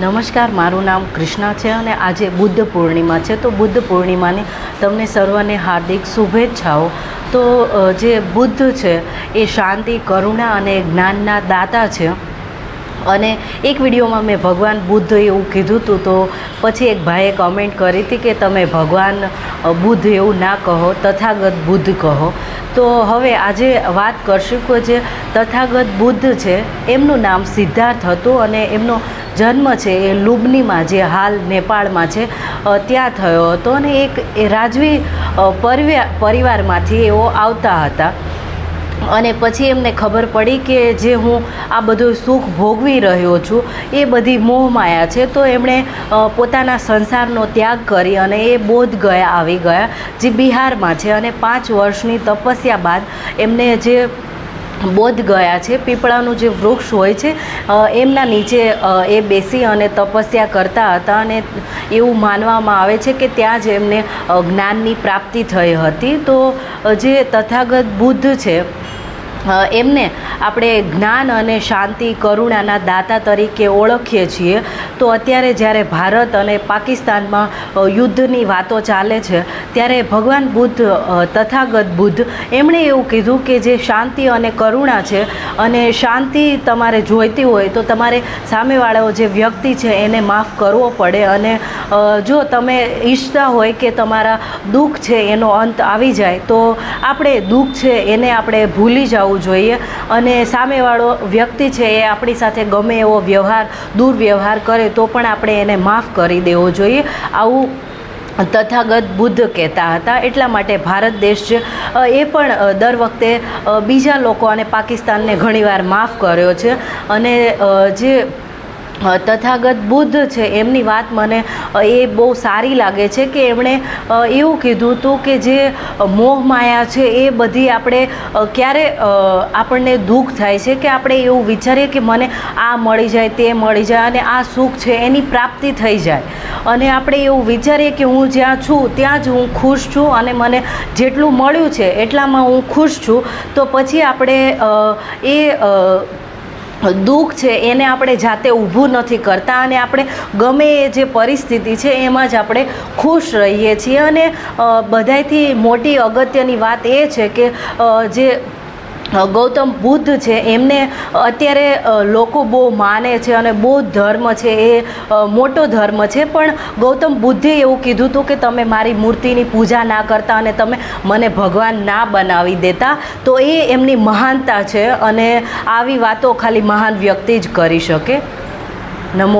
નમસ્કાર, મારું નામ કૃષ્ણા છે અને આજે બુદ્ધ પૂર્ણિમા છે. તો બુદ્ધ પૂર્ણિમાની તમને સર્વને હાર્દિક શુભેચ્છાઓ. તો જે બુદ્ધ છે, એ શાંતિ, કરુણા અને જ્ઞાનના દાતા છે. અને એક વિડીયોમાં મેં ભગવાન બુદ્ધ એવું કીધું હતું. તો પછી એક ભાઈએ કમેન્ટ કરી હતી કે તમે ભગવાન બુદ્ધ એવું ના કહો, તથાગત બુદ્ધ કહો. તો હવે આજે વાત કરશું કે જે તથાગત બુદ્ધ છે, એમનું નામ સિદ્ધાર્થ હતું અને એમનો જન્મ છે એ લુબનીમાં જે હાલ નેપાળમાં છે ત્યાં થયો હતો અને એક રાજવી પરિવારમાંથી એઓ આવતા હતા. અને પછી એમને ખબર પડી કે જે હું આ બધું સુખ ભોગવી રહ્યો છું, એ બધી મોહમાયા છે. તો એમણે પોતાના સંસારનો ત્યાગ કરી અને એ બોધ ગયા, આવી ગયા, જે બિહારમાં છે. અને પાંચ વર્ષની તપસ્યા બાદ એમને જે બોધ ગયા છે, પીપળાનું જે વૃક્ષ હોય છે એમના નીચે એ બેસી અને તપસ્યા કરતા હતા. અને એવું માનવામાં આવે છે કે ત્યાં જ એમને જ્ઞાનની પ્રાપ્તિ થઈ હતી. તો જે તથાગત બુદ્ધ છે એમને આપણે જ્ઞાન અને શાંતિ, કરુણાના દાતા તરીકે ઓળખીએ છીએ. તો અત્યારે જ્યારે ભારત અને પાકિસ્તાનમાં યુદ્ધની વાતો ચાલે છે, ત્યારે ભગવાન બુદ્ધ તથાગત બુદ્ધ એમણે એવું કીધું કે જે શાંતિ અને કરુણા છે અને શાંતિ તમારે જોઈતી હોય તો તમારે સામેવાળો જે વ્યક્તિ છે એને માફ કરવો પડે અને જો તમે ઈચ્છતા હોય કે તમારા દુઃખ છે એનો અંત આવી જાય તો આપણે દુઃખ છે એને આપણે ભૂલી જવું જોઈએ. અને સામેવાળો વ્યક્તિ છે એ આપણી સાથે ગમે એવો વ્યવહાર, દુર્વ્યવહાર કરે તો પણ આપણે એને માફ કરી દેવો જોઈએ. આવું તથાગત બુદ્ધ કહેતા હતા. એટલા માટે ભારત દેશ છે એ પણ દર વખતે બીજા લોકો અને પાકિસ્તાનને ઘણીવાર માફ કર્યો છે. અને જે તથાગત બુદ્ધ છે એમની વાત મને એ બહુ સારી લાગે છે કે એમણે એવું કીધું હતું કે જે મોહ માયા છે એ બધી આપણે ક્યારે આપણને દુઃખ થાય છે કે આપણે એવું વિચારીએ કે મને આ મળી જાય, તે મળી જાય અને આ સુખ છે, એની પ્રાપ્તિ થઈ જાય. અને આપણે એવું વિચારીએ કે હું જ્યાં છું, ત્યાં જ હું ખુશ છું અને મને જેટલું મળ્યું છે એટલામાં હું ખુશ છું. તો પછી આપણે એ દુઃખ છે, એને આપણે જાતે ઊભું નથી કરતા અને આપણે ગમે એ જે પરિસ્થિતિ છે, એમાં જ આપણે ખુશ રહીએ છીએ. અને બધાયથી મોટી અગત્યની વાત એ છે કે જે ગૌતમ બુદ્ધ છે, એમને અત્યારે લોકો બહુ માને છે અને બૌદ્ધ ધર્મ છે, એ મોટો ધર્મ છે, પણ ગૌતમ બુદ્ધે એવું કીધું હતું કે તમે મારી મૂર્તિની પૂજા ના કરતા અને તમે મને ભગવાન ના બનાવી દેતા, તો એ એમની મહાનતા છે અને આવી વાતો ખાલી મહાન વ્યક્તિ જ કરી શકે. નમો